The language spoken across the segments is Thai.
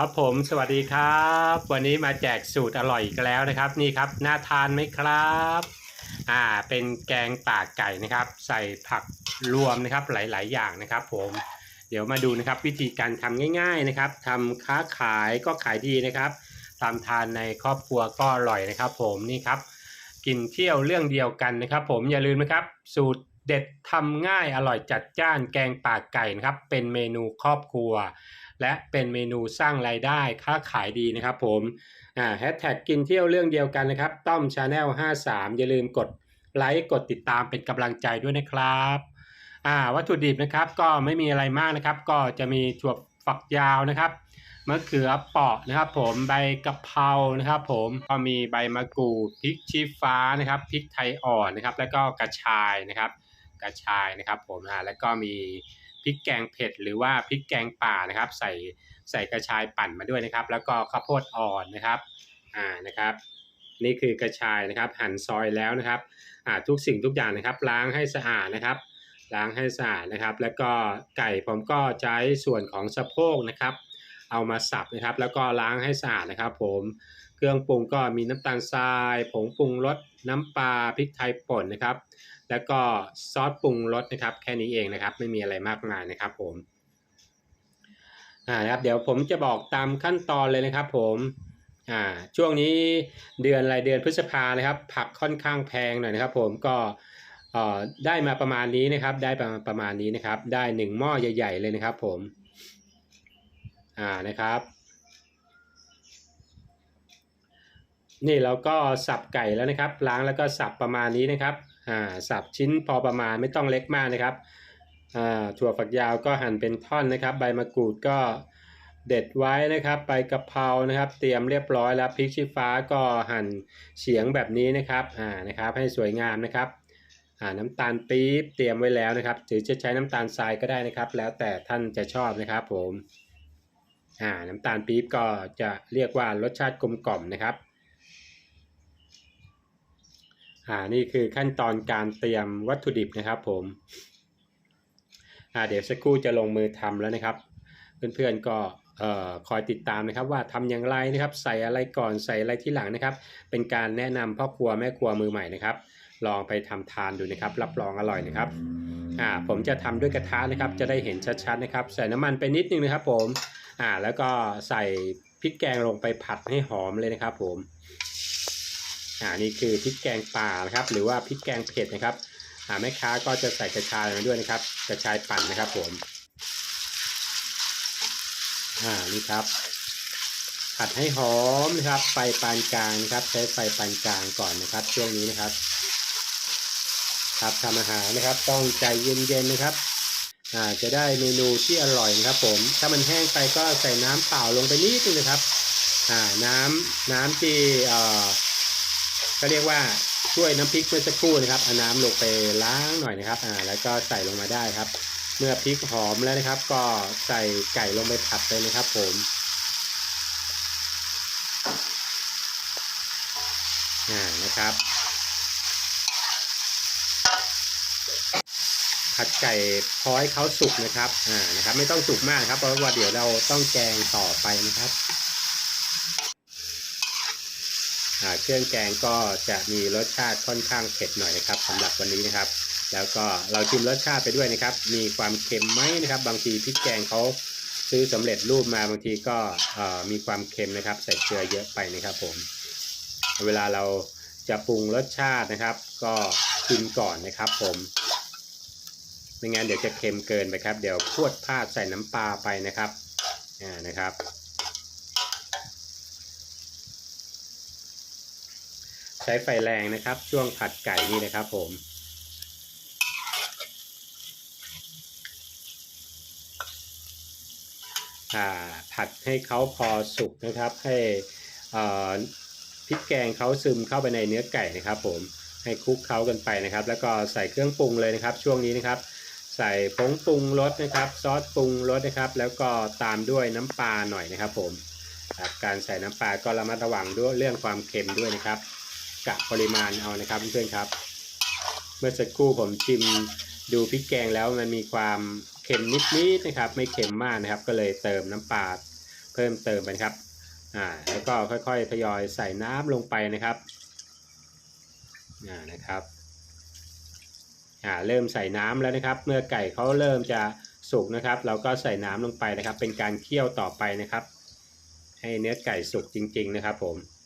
ครับผมสวัสดีครับ วันนี้มาแจกสูตรอร่อยอีกแล้วนะครับ นี่ครับน่าทานไหมครับอ่าเป็นแกงป่าไก่นะครับ ใส่ผักรวมนะครับหลาย ๆ อย่างนะครับ ผมเดี๋ยวมาดูนะครับวิธีการทำง่าย ๆนะครับทำค้าขายก็ขายดีนะครับทำทานในครอบครัวก็อร่อยนะครับ ผมนี่ครับ กินเที่ยวเรื่องเดียวกันนะครับ ผมอย่าลืมนะครับ สูตรเด็ดทำง่ายอร่อยจัดจ้านแกงป่าไก่นะครับ เป็นเมนูครอบครัว และเป็นเมนูสร้างรายได้ค้าขายดีนะครับผมอ่าแฮชแท็กกินเที่ยวเรื่องเดียวกันนะครับ ต้อมชาแนล53 อย่าลืมกดไลค์กดติดตามเป็นกำลังใจด้วยนะครับอ่าวัตถุดิบนะครับก็ไม่มีอะไรมากนะครับ ก็จะมีถั่วฝักยาวนะครับมะเขือเปราะนะครับ ผมใบกะเพรานะครับ ผมก็มีใบมะกรูดพริกชี้ฟ้านะครับพริกไทยอ่อนนะครับ แล้วก็กระชายนะครับ กระชายนะครับ ผมอ่าแล้วก็มี พริกแกงเผ็ดหรือว่าพริกแกงป่านะครับ ใส่ใส่กระชายปั่นมาด้วยนะครับ แล้วก็ข้าวโพดอ่อนนะครับอ่านะครับ นี่คือกระชายนะครับ หั่นซอยแล้วนะครับอ่าทุกสิ่งทุกอย่างนะครับ ล้างให้สะอาดนะครับ ล้างให้สะอาดนะครับ แล้วก็ไก่ผมก็ใช้ส่วนของสะโพกนะครับ เอามาสับนะครับ แล้วก็ล้างให้สะอาดนะครับ ผมเครื่องปรุงก็มีน้ำตาลทราย ผงปรุงรสน้ำปลาพริกไทยป่นนะครับ แล้วก็ซอสปรุงรสนะครับ แค่นี้เองนะครับ ไม่มีอะไรมากมายนะครับผมอ่านะครับเดี๋ยวผมจะบอกตามขั้นตอนเลยนะครับผมอ่าช่วงนี้เดือนอะไรเดือนพฤษภานะครับ ผักค่อนข้างแพงหน่อยนะครับ ผมก็เอ่อได้มาประมาณนี้นะครับ ได้ประมาณประมาณนี้นะครับ ได้หนึ่งหม้อใหญ่ๆเลยนะครับ ผมอ่านะครับ นี่เราก็สับไก่แล้วนะครับ ล้างแล้วก็สับประมาณนี้นะครับ อ่าสับชิ้นพอประมาณไม่ต้องเล็กมากนะครับอ่าถั่วฝักยาวก็หั่นเป็นท่อนนะครับ ใบมะกรูดก็เด็ดไว้นะครับใบกะเพรานะครับ เตรียมเรียบร้อยแล้วพริกชี้ฟ้าก็หั่นเฉียงแบบนี้นะครับอ่านะครับให้สวยงามนะครับอ่าน้ำตาลปี๊บเตรียมไว้แล้วนะครับหรือจะใช้น้ำตาลทรายก็ได้นะครับ แล้วแต่ท่านจะชอบนะครับผมอ่าน้ำตาลปี๊บก็จะเรียกว่ารสชาติกลมกล่อมนะครับ อ่านี่คือขั้นตอนการเตรียมวัตถุดิบนะครับผมอ่าเดี๋ยวสักครู่จะลงมือทำแล้วนะครับ เพื่อนๆก็เอ่อคอยติดตามนะครับว่าทำอย่างไรนะครับ ใส่อะไรก่อนใส่อะไรที่หลังนะครับ เป็นการแนะนำพ่อครัวแม่ครัวมือใหม่นะครับ ลองไปทำทานดูนะครับ รับรองอร่อยนะครับอ่าผมจะทำด้วยกระทะนะครับ จะได้เห็นชัดๆนะครับ ใส่น้ำมันไปนิดนึงนะครับ ผมอ่าแล้วก็ใส่พริกแกงลงไปผัดให้หอมเลยนะครับ ผม อ่านี่คือพริกแกงป่านะครับ หรือว่าพริกแกงเผ็ดนะครับอ่าแม่ค้าก็จะใส่กระชายมาด้วยนะครับ กระชายปั่นนะครับผมอ่านี่ครับผัดให้หอมนะครับไฟปานกลางนะครับ ใช้ไฟปานกลางก่อนนะครับ ช่วงนี้นะครับครับทำอาหารนะครับ ต้องใจเย็นๆนะครับอ่าจะได้เมนูที่อร่อยนะครับ ผม ถ้ามันแห้งไปก็ใส่น้ำเปล่าลงไปนิดนึงนะครับอ่าน้ำน้ำที่เอ่อ ก็เรียกว่าช่วยน้ำพริกเมื่อสักครู่นะครับเอาน้ำลงไปล้างหน่อยนะครับอ่าแล้วก็ใส่ลงมาได้ครับ เมื่อพริกหอมแล้วนะครับ ก็ใส่ไก่ลงไปผัดเลยนะครับ ผมอ่านะครับ ผัดไก่พอให้เขาสุกนะครับอ่านะครับ ไม่ต้องสุกมากครับเพราะว่าเดี๋ยวเราต้องแกงต่อไปนะครับ เครื่องแกงก็จะมีรสชาติค่อนข้างเผ็ดหน่อยนะครับสำหรับวันนี้นะครับ แล้วก็เราชิมรสชาติไปด้วยนะครับ มีความเค็มไหมนะครับ บางทีพริกแกงเขาซื้อสำเร็จรูปมาบางทีก็มีความเค็มนะครับ ใส่เกลือเยอะไปนะครับผม เวลาเราจะปรุงรสชาตินะครับ ก็ชิมก่อนนะครับผมไม่งั้นเดี๋ยวจะเค็มเกินไปครับ เดี๋ยวพวดพลาดใส่น้ำปลาไปนะครับอ่านะครับ ช้ไฟแรงนะครับ ช่วงผัดไก่นี่นะครับผมผัดให้เขาพอสุกนะครับ ให้พริกแกงเขาซึมเข้าไปในเนื้อไก่นะครับผมให้คลุกเคล้ากันไปนะครับ แล้วก็ใส่เครื่องปรุงเลยนะครับ ช่วงนี้นะครับ ใส่ผงปรุงรสนะครับ ซอสปรุงรสนะครับ แล้วก็ตามด้วยน้ำปลาหน่อยนะครับ ผมการใส่น้ำปลาก็ระมัดระวังด้วยเรื่องความเค็มด้วยนะครับ กะปริมาณเอานะครับเพื่อนๆครับ เมื่อสักครู่ผมชิมดูพริกแกงแล้วมันมีความเค็มนิดๆนะครับ ไม่เค็มมากนะครับ ก็เลยเติมน้ำปลาเพิ่มเติมไปครับอ่าแล้วก็ค่อยๆทยอยใส่น้ำลงไปนะครับอ่านะครับอ่าเริ่มใส่น้ำแล้วนะครับ เมื่อไก่เขาเริ่มจะสุกนะครับ เราก็ใส่น้ำลงไปนะครับ เป็นการเคี่ยวต่อไปนะครับ ให้เนื้อไก่สุกจริง ๆ นะครับผมอ่า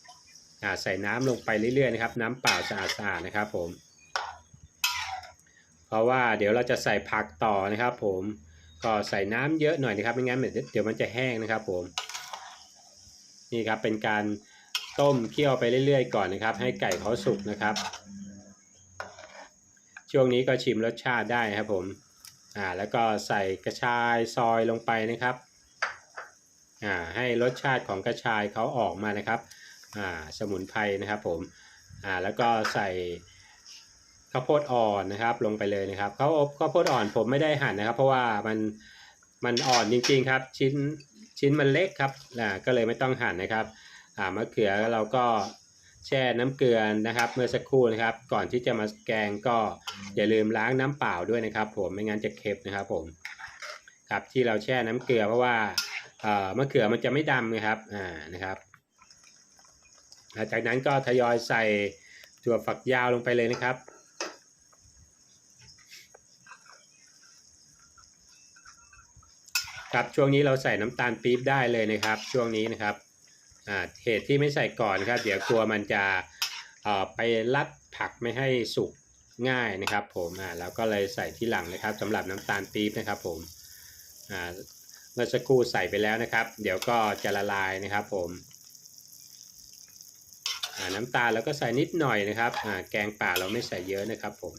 ใส่น้ำลงไปเรื่อยๆนะครับ น้ำเปล่าสะอาดๆนะครับ ผม เพราะว่าเดี๋ยวเราจะใส่ผักต่อนะครับ ผมก็ใส่น้ำเยอะหน่อยนะครับไม่งั้นเดี๋ยวมันจะแห้งนะครับ ผม นี่ครับเป็นการต้มเคี่ยวไปเรื่อยๆก่อนนะครับ ให้ไก่เขาสุกนะครับ ช่วงนี้ก็ชิมรสชาติได้ครับ ผมอ่าแล้วก็ใส่กระชายซอยลงไปนะครับอ่าให้รสชาติของกระชายเขาออกมานะครับ อ่าสมุนไพรนะครับผมอ่าแล้วก็ใส่ข้าวโพดอ่อนนะครับลงไปเลยนะครับข้าวข้าวโพดอ่อนผมไม่ได้หั่นนะครับ เพราะว่ามันมันอ่อนจริงๆครับ ชิ้นชิ้นมันเล็กครับอ่าก็เลยไม่ต้องหั่นนะครับอ่ามะเขือเราก็แช่น้ำเกลือนะครับ เมื่อสักครู่นะครับ ก่อนที่จะมาแกงก็อย่าลืมล้างน้ำเปล่าด้วยนะครับ ผมไม่งั้นจะเค็มนะครับผมครับที่เราแช่น้ำเกลือเพราะว่าเอ่อมะเขือมันจะไม่ดำนะครับอ่านะครับ จากนั้นก็ทยอยใส่ถั่วฝักยาวลงไปเลยนะครับ ครับช่วงนี้เราใส่น้ำตาลปี๊บได้เลยนะครับ ช่วงนี้นะครับเหตุที่ไม่ใส่ก่อนนครับ เดี๋ยวกลัวมันจะไปรัดผักไม่ให้สุกง่ายนะครับผมอ่าแล้วก็เลยใส่ที่หลังนะครับสำหรับน้ำตาลปี๊บนะครับผมอ่าเมื่อสักครู่ใส่ไปแล้วนะครับ เดี๋ยวก็จะละลายนะครับผม น้ำตาลแล้วก็ใส่นิดหน่อยนะครับแกงป่าเราไม่ใส่เยอะนะครับผม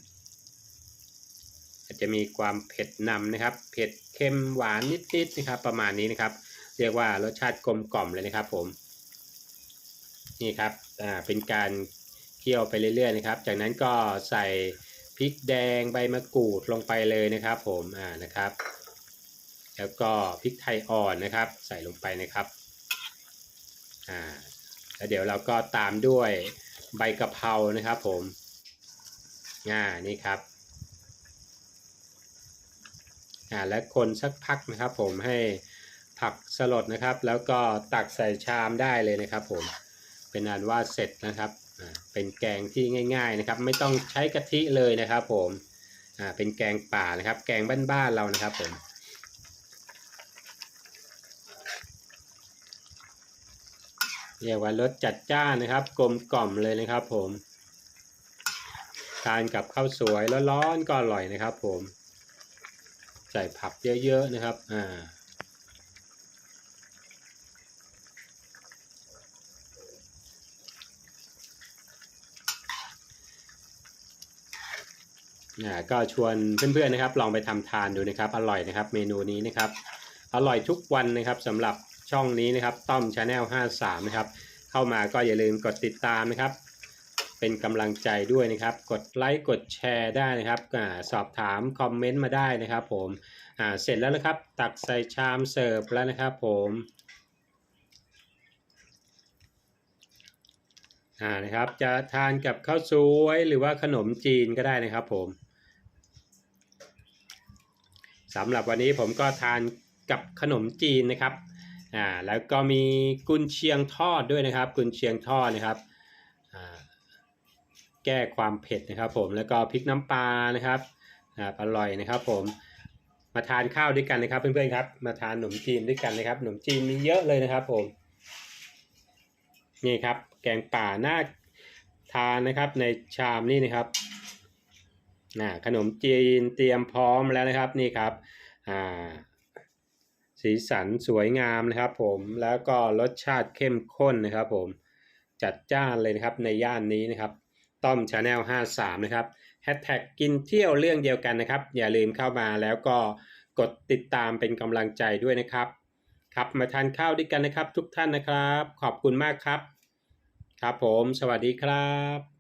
อาจจะมีความเผ็ดนำนะครับ เผ็ดเค็มหวานนิดๆนะครับ ประมาณนี้นะครับ เรียกว่ารสชาติกลมกล่อมเลยนะครับ ผมนี่ครับเป็นการเคี่ยวไปเรื่อยๆนะครับ จากนั้นก็ใส่พริกแดงใบมะกรูดลงไปเลยนะครับ ผมอ่านะครับ แล้วก็พริกไทยอ่อนนะครับ ใส่ลงไปนะครับอ่า แล้วเดี๋ยวเราก็ตามด้วยใบกะเพรานะครับผมอ่านี่ครับอ่าและคนสักพักนะครับผมให้ผักสลดนะครับ แล้วก็ตักใส่ชามได้เลยนะครับผมเป็นอันว่าเสร็จนะครับอ่าเป็นแกงที่ง่าย ๆนะครับ ไม่ต้องใช้กะทิเลยนะครับ ผมอ่าเป็นแกงป่านะครับ แกงบ้านๆเรานะครับผม เรียกว่ารสจัดจ้านนะครับ กลมกล่อมเลยนะครับผม ทานกับข้าวสวยร้อนๆก็อร่อยนะครับ ผม ใส่ผักเยอะๆนะครับ อ่าอ่าก็ชวนเพื่อนๆนะครับ ลองไปทำทานดูนะครับ อร่อยนะครับ เมนูนี้นะครับ อร่อยทุกวันนะครับสำหรับ ช่องนี้นะครับต้อมชาแนล53 นะครับ เข้ามาก็อย่าลืมกดติดตามนะครับ เป็นกำลังใจด้วยนะครับ กดไลค์กดแชร์ได้นะครับอสอบถามคอมเมนต์มาได้นะครับผมเสร็จแล้วนะครับ ตักใส่ชามเสิร์ฟแล้วนะครับผมอ่านะครับจะทานกับข้าวสวยหรือว่าขนมจีนก็ได้นะครับผมสำหรับวันนี้ผมก็ทานกับขนมจีนนะครับ อ่าแล้วก็มีกุนเชียงทอดด้วยนะครับ กุนเชียงทอดนะครับอ่าแก้ความเผ็ดนะครับผมแล้วก็พริกน้ำปลานะครับอ่าอร่อยนะครับผมมาทานข้าวด้วยกันนะครับเพื่อนๆครับ มาทานขนมจีนด้วยกันนะครับขนมจีนมีเยอะเลยนะครับผมนี่ครับ แกงป่าน่าทานนะครับในชามนี่นะครับอ่าขนมจีนเตรียมพร้อมแล้วนะครับนี่ครับอ่า สีสันสวยงามนะครับผมแล้วก็รสชาติเข้มข้นนะครับผมจัดจ้านเลยนะครับในย่านนี้นะครับ ต้อมชาแนล53 นะครับแฮชแท็กกินเที่ยวเรื่องเดียวกันนะครับ อย่าลืมเข้ามาแล้วก็กดติดตามเป็นกำลังใจด้วยนะครับ ครับมาทานข้าวด้วยกันนะครับ ทุกท่านนะครับ ขอบคุณมากครับ ครับผม สวัสดีครับ